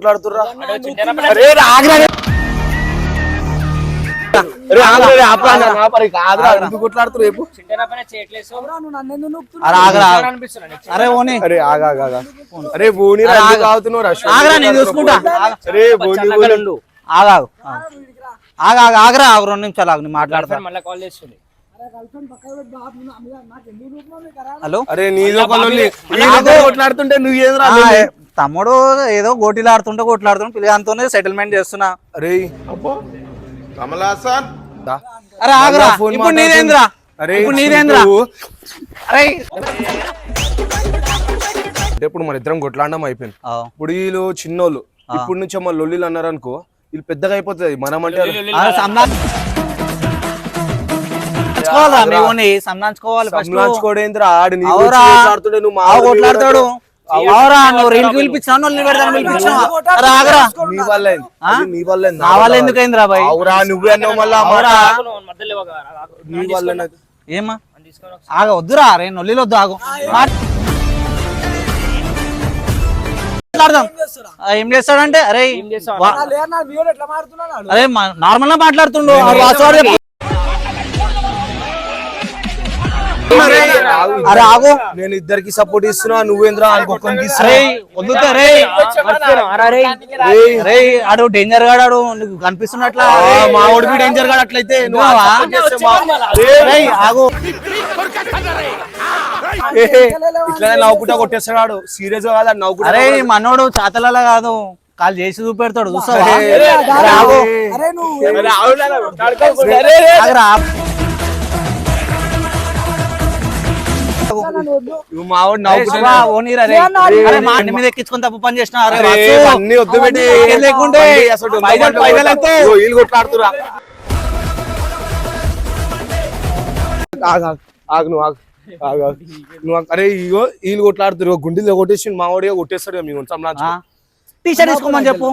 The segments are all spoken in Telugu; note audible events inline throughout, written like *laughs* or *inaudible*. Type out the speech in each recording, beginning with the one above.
కొట్లాడుతుర్రా? అరే నా రేపు? ఓని. ఆగా? ఆగరా నేను చూసుకుంటా. ఆగ. ఆగ ఆగరా ఆగు. రెండు నిమిషాలు ఆగు నేను మాట్లాడతా. మళ్ళీ కాల్ చేస్తుంది. హలో? అరే నీదో. నీతో కొట్లాడుతుంటే నువ్వు ఏదిరా ఆ, ఏ, తమ్ముడు ఏదో గోటీలు ఆడుతుంటే కొట్లాడుతుంటే పిల్లగానితోనే సెటిల్మెంట్ చేస్తున్నా. అరే. కమలాసన్. అరే ఆగరా. ఇప్పుడు నీదేంద్రా? అరే ఇప్పుడు నీదేంద్రా. అరే. అంటే ఇప్పుడు మన ఇద్దరం కొట్లాడడం అయిపోయింది. ఇప్పుడు వీళ్ళు చిన్నోళ్ళు. ఇప్పుడు నుంచి మన లొల్లిలు అన్నారు అనుకో వీళ్ళు పెద్దగా అయిపోతుంది మనం అంటే సంధానించుకోవాలి ఫస్ట్ సంలాంచుకోడేంద్రా ఆడు నువ్వు కొట్లాడతాడు అవురా నువ్వు రీల్కి పిలిపించావు నువ్వు పెడతాను పిలిపించావు అరే ఆగరా. నీ వల్ల అయింది. ఆ? అది నీ వల్ల నా వల్ల ఎందుకైందిరా బాయ్? అవురా నువ్వే అన్నావు మళ్ళా అవురా. ఆగు నువ్వు మధ్యలో ఒక- ఆగు, ఆగు. నీ వల్ల ఏమా అని తీసుకొని ఒకసారి. ఆగ వద్దురా రే నొల్లిలో వద్దు ఆగు. మాట్లాడదాం. ఏం చేస్తాడంటే అరే అరే నార్మల్గా మాట్లాడుతుండు. వాస్తవాలు అరే ఆగు. నేను ఇద్దరికి సపోర్ట్ ఇస్తున్నా నువ్వేంద్రా రే. ఆడు డేంజర్ గాడు నీకు కనిపిస్తున్నట్లా. మా ఓడిపి డేంజర్గా అట్లయితే ఆగు ఇట్లానే నవ్వుకుంటా కొట్టేస్తాడు సీరియస్గా కాదు నవ్వుకుంటా అరే మనోడు చాతలలో కాదు. కాలు చేసి చూపెడతాడు చూస్తావా మా ఇంటి మీద ఎక్కించుకొని తప్పు పని చేసిన అరే అరే, వాసు. అన్ని వద్దు పెట్టి ఏం లేకుంటే బండి అసలు దొంగ పైదలు బండి పైదలు కొడతా. ఎత్తు. ఓ, వీళ్ళు కొట్లాడుతురా ఆగు, ఆగు, ఆగు నువ్వు ఆగు ఆగు, ఆగు. నువ్వు ఆగు. అరే ఇగో వీళ్ళు కొట్లాడుతురు గుండెలు కొట్టేసి మా వాడిగా కొట్టేస్తాడు? టీ షర్ట్ వేసుకోమని చెప్పు?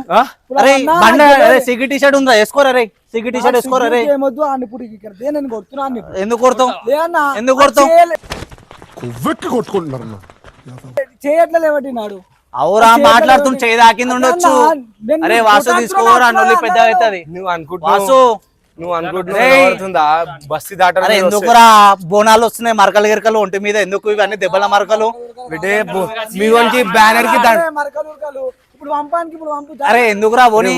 అరే బండ అరే సిగ్గి టీ షర్ట్ ఉందా వేసుకోరా రే సిగ్గి టీ షర్ట్ వేసుకోరా రే. ఎందుకు అన్న ఎందుకు కొడతావు కువ్వెక్కి కొట్టుకుంటున్నారు చేయట్లే లేవటి నాడు? అవురా మాట్లాడుతుంటే చేయి దాకింది ఉండొచ్చు. అరే వాసు తీసుకోరా నొల్లి పెద్ద అవుతుంది. నువ్వు అనుకుంటున్నావు వాసు. నువ్వు అనుకుంటున్నావు బస్తి దాటడం అరే ఎందుకురా? బోనాలు వస్తున్నాయి మరకలు గిరకలు ఒంటి మీద. ఎందుకు ఇవన్నీ దెబ్బల మరకలు? బిడ్డే మీ వానికి బ్యానర్కి దండ అరే, ఇప్పుడు పంపానికి ఇప్పుడు పంపు అరే ఎందుకురా బోని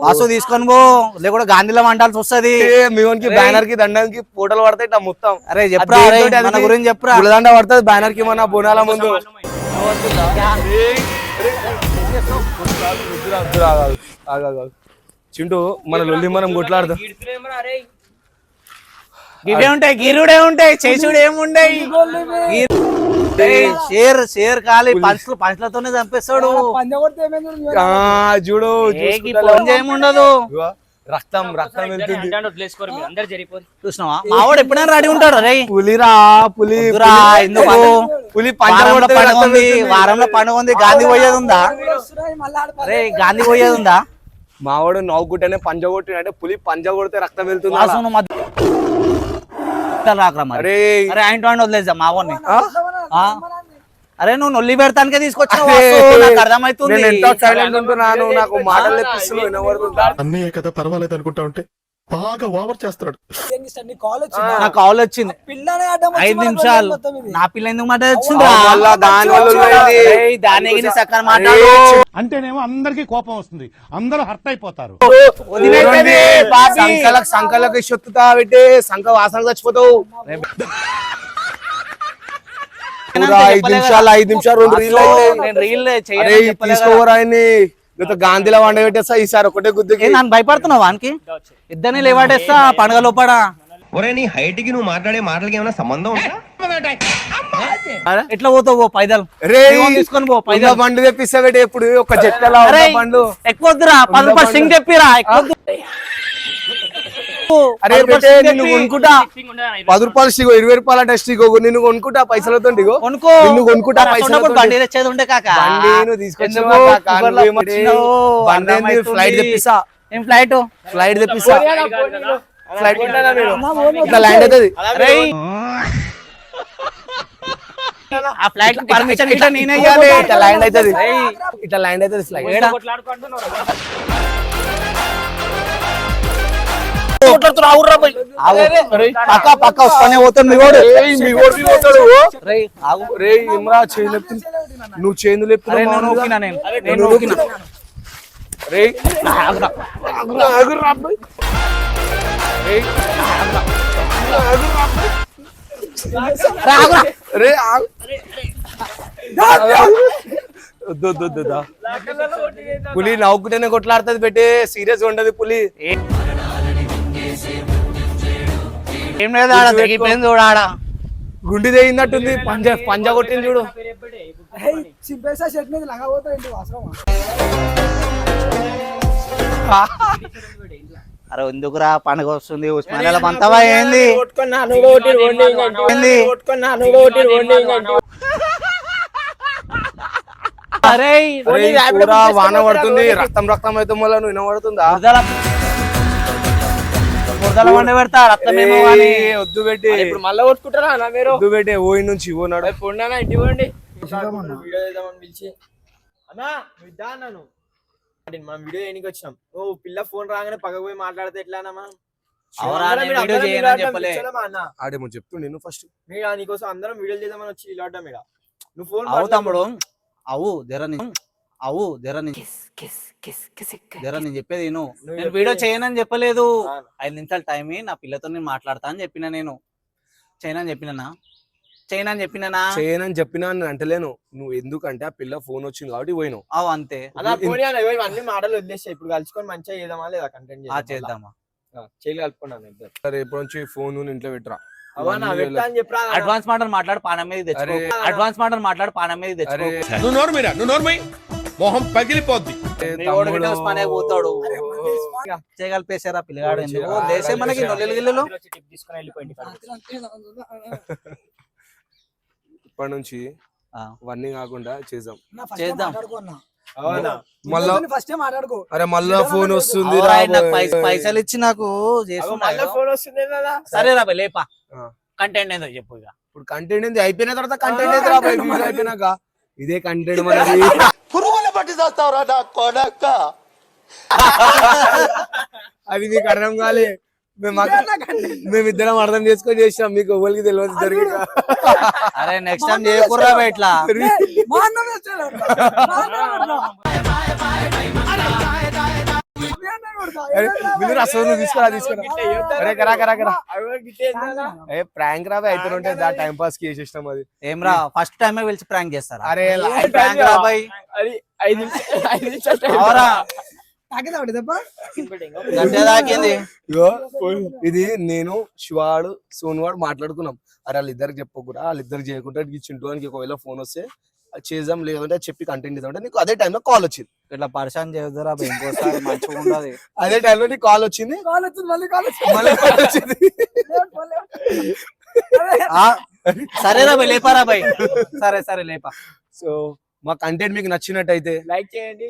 వాసు తీసుకొని పో లేకుంటే గాంధీలో వండాల్సి వస్తది ఏ, మీ వానికి బ్యానర్కి దండానికి ఫోటోలు పడతాయి ఇట్లా మొత్తం అరే చెప్పురా మన గురించి చెప్పురా గులదండ పడుతుంది బ్యానర్కి మన బోనాల ముందు. చింటూ మన లొల్లి మనం కొట్లాడదాం. ఇవే ఉంటాయి గిరుడే ఉంటాయి చేసుడు ఏముండయి షేర్ షేర్ కాలి పంచులు పంచులతోనే చంపేస్తాడు. చూడు చేయముండదు రక్తం రక్తం చూసినావా? మావాడు ఎప్పుడైనా రెడీ ఉంటాడు రే. పులిరా పులి. ఎందుకు పులి పండుగ ఉంది వెళ్తుంది. వారంలో పండుగ ఉంది గాంధీ పోయేది ఉందా? అరే గాంధీ పోయేది ఉందా? మావాడు నవ్వుకుంటేనే పంజ కొట్టి అంటే పులి పంజ కొడితే రక్తం వెళ్తుంది? రాకరా మరి. అరే. అరే ఆయన వదిలేసా మావాడిని? అరే నువ్వు నొల్లి పెడతానికే తీసుకొచ్చావు నాకు అర్థమవుతుంది నేను ఎంత సైలెంట్ ఉంటున్నాను నాకు మాటలు తెప్పిస్తున్నావు వినబడుతుందా? అన్నయ్య కదా పర్వాలేదు అనుకుంటా ఉంటే బాగా ఓవర్ చేస్తున్నాడు? నీ కాల్ వచ్చిందా? నాకు కాల్ వచ్చింది. పిల్లనే అడ్డం వచ్చి ఐదు నిమిషాలు. నా పిల్ల ఎందుకు మాట వచ్చిందా దాని సక్కన మాట్లాడు. అంటేనేమో అందరికీ కోపం వస్తుంది. అందరూ హర్ట్ అయిపోతారు. సంకలకు సంకలకు ఇష్టొత్తుతా పెట్టి సంక వాసన చచ్చిపోతావు ఐదు నిమిషాలు ఐదు నిమిషాలు రెండు రీల్ తీసుకోవరా ఆయన్ని. గాంధీలో వండ పెట్టేస్తా ఈసారి ఒకటే గుద్దుకి. నన్ను భయపడుతున్నావు వానికి? ఇద్దరిని లేవాడేస్తా పండుగ లోపడ ఒరే నీ హైట్కి నువ్వు మాట్లాడే మాటలకి ఏమైనా సంబంధం ఎట్లా పోతావు పో పైదలు. రే తీసుకొని పో పైదలు. బండి తెప్పిస్తా పెట్టి ఇప్పుడు ఒక చెట్ల అరే బండ్లు ఎక్కువ వద్దురా పది రూపాయలు సింగ్ చెప్పిరా ఎక్కువ. అరే నిన్ను. కొనుక్కుంటా. పది రూపాయలు స్టిగో ఇరవై రూపాయల ఇగో నిన్ను కొనుక్కుంటా పైసలతో ఇగో. నిన్ను కొనుక్కుంటా పైసలతో అసలు బండి తెచ్చేది ఉండే కాక. బండి. ఫ్లైట్ తెప్పిస్తా. ఏం ఫ్లైట్? ఫ్లైట్ తెప్పిస్తా. ఫ్లైట్ ఇట్లా ల్యాండ్ అవుతుంది. ఆ ఫ్లైట్ పర్మిషన్ ఇట్లా నేనే ఇట్లా ల్యాండ్ అవుతుంది. ఇట్లా ల్యాండ్ అవుతుంది ఫ్లైట్ పక్క పక్క వస్తానే పోతాడు మీ వాడు మీ ఓడి మీ పోతాడు. రేయ్, ఆగు. రే ఇమ్రా చేయి లేపుతుంది నువ్వు రే. రే. పులి నవ్వుకుంటేనే కొట్లాడుతుంది పెట్టే. సీరియస్ ఉండదు పులి. ఏం లేదు ఆడ తెగిపోయింది చూడు ఆడ. గుండి తెగినట్టుంది పంజా పంజా కొట్టింది చూడు. చింపేసా షర్ట్ మీద అరే ఎందుకురా పండుగ వస్తుంది? ఉస్మానియాల పంతవా ఏంది? ఏంది? అరే వాన పడుతుంది రక్తం రక్తం అయితే మళ్ళీ నువ్వు వినబడుతుందా? బురదల వండి పెడతా రక్తమేమో అని. వద్దు పెట్టి ఇప్పుడు మళ్ళీ కొట్టుకుంటారా అన్న మీరు వద్దు పెట్టి ఓయి నుంచి ఓ నడు. పొండనా ఇంటి పోండి. వీడియో చేద్దామని పిలిచి. అన్నా నువ్వు ఇద్దా అన్నాను మనం వీడియో చేయడానికి వచ్చినాం? ఓ పిల్ల ఫోన్ రాగానే పక్కకు పోయి మాట్లాడితే ఎట్లా అన్న మనం ఆడేమో చెప్తుండే నేను ఫస్ట్ మీరు నీకోసం అందరం వీడియోలు చేద్దామని వచ్చి ఇలా నువ్వు ఫోన్ అవు తమ్ముడు. అవు జర నీ అవు జర నీ జర నేను చెప్పేది నువ్వు నేను వీడియో చేయనని చెప్పలేదు. ఐదు నిమిషాలు టైం నా పిల్లతో నేను మాట్లాడతా అని చెప్పిన నేను. చేయనని చెప్పినా చేయనని చెప్పినా చేయనని చెప్పినా అని అంటలేను. నువ్వు ఎందుకంటే ఆ పిల్ల ఫోన్ వచ్చింది కాబట్టి పోయినావు. అవు అంతే. అలా అన్న ఇవన్నీ మాటలు వదిలేసాయి. ఇప్పుడు కలుసుకొని మంచిగా చేద్దామా లేదా కంటెంట్ ఆ చేద్దామా? చేయలు కలుపుకున్నాను ఇద్దరు. రేపు నుంచి ఫోన్ ఇంట్లో పెట్టరా? అని చెప్పరా? అన్న. అడ్వాన్స్ మాటలు మాట్లాడు పానం మీద తెచ్చుకో. అరే. అడ్వాన్స్ మాటలు మాట్లాడు పానం మీద అరే. తెచ్చుకో నువ్వు నోర్మిరా నువ్వు నోర్మై మొహం పగిలిపోద్ది. పోతాడు. చేయగలిపేశారా పిల్లగాడు ఎందుకు? లేసే మనకి నొల్లెలు గిల్లెలు. ఇప్పటి నుంచి ఆ. అవన్నీ కాకుండా చేద్దాం. చేద్దాం. అవునా? మళ్ళా ఫస్ట్ టైం మాట్లాడుకో. అరే మళ్ళా ఫోన్ వస్తుంది పైసలు ఇచ్చి నాకు ఫోన్ వస్తుంది సరే రా లేపా. కంటెంట్ ఏదో చెప్పు ఇక. ఇప్పుడు కంటెంట్ ఏంది? అయిపోయిన తర్వాత కంటెంట్ వీడియో అయిపోయినాక. ఇదే కంటెంట్ మనది *laughs* *laughs* పట్టి చేస్తావురా నా కొడక. అది మీకు అర్థం కాలే. మేము మేమిద్దరం అర్థం చేసుకొని చేసినాం మీకు ఎవరికి తెలియదు జరిగిందా అరే నెక్స్ట్ టైం చేయకుర్రా బై ఇట్లా. అసలు తీసుకురా తీసుకురా. కరా కరా కరా? ఏ ప్రాంక్ రా అయితే ఉంటే దా టైం పాస్కి చేసేసినాం అది. ఏం రా ఫస్ట్ టైమే పిలిచి ప్రాంక్ చేస్తారా? అరే ప్రాంక్ రా బై. అది ఐదు నిమిషాలు ఐదు నిమిషాలు టైం అవరా తాకిదా ఒకటి దెబ్బ? పెట్టింగో. గంటే దాకింది. ఇగో ఇది నేను శివాడు సోనువాడు మాట్లాడుకున్నాం. అరే వాళ్ళిద్దరికి చెప్పకుండా వాళ్ళిద్దరికి చేయకుండా చింటూ అని ఒకవేళ ఫోన్ వస్తే చేద్దాం లేదంటే చెప్పి కంటెంట్ ఇద్దాం అంటే నీకు అదే టైంలో కాల్ వచ్చింది. ఇట్లా పరిశాన్ ఇంకోసారి మంచిగా ఉండదు అదే టైంలో నీకు కాల్ వచ్చింది. కాల్ వచ్చింది మళ్ళీ కాల్ వచ్చింది. మళ్ళీ call వచ్చింది. సరేరా లేపారా సరే సరే లేపా. సో మా కంటెంట్ మీకు నచ్చినట్టయితే లైక్ చేయండి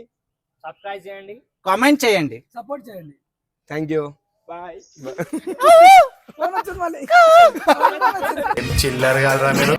సబ్స్క్రైబ్ చేయండి కామెంట్ చేయండి. సపోర్ట్ చేయండి. థ్యాంక్ యూ బాయ్ చిల్లర మీరు.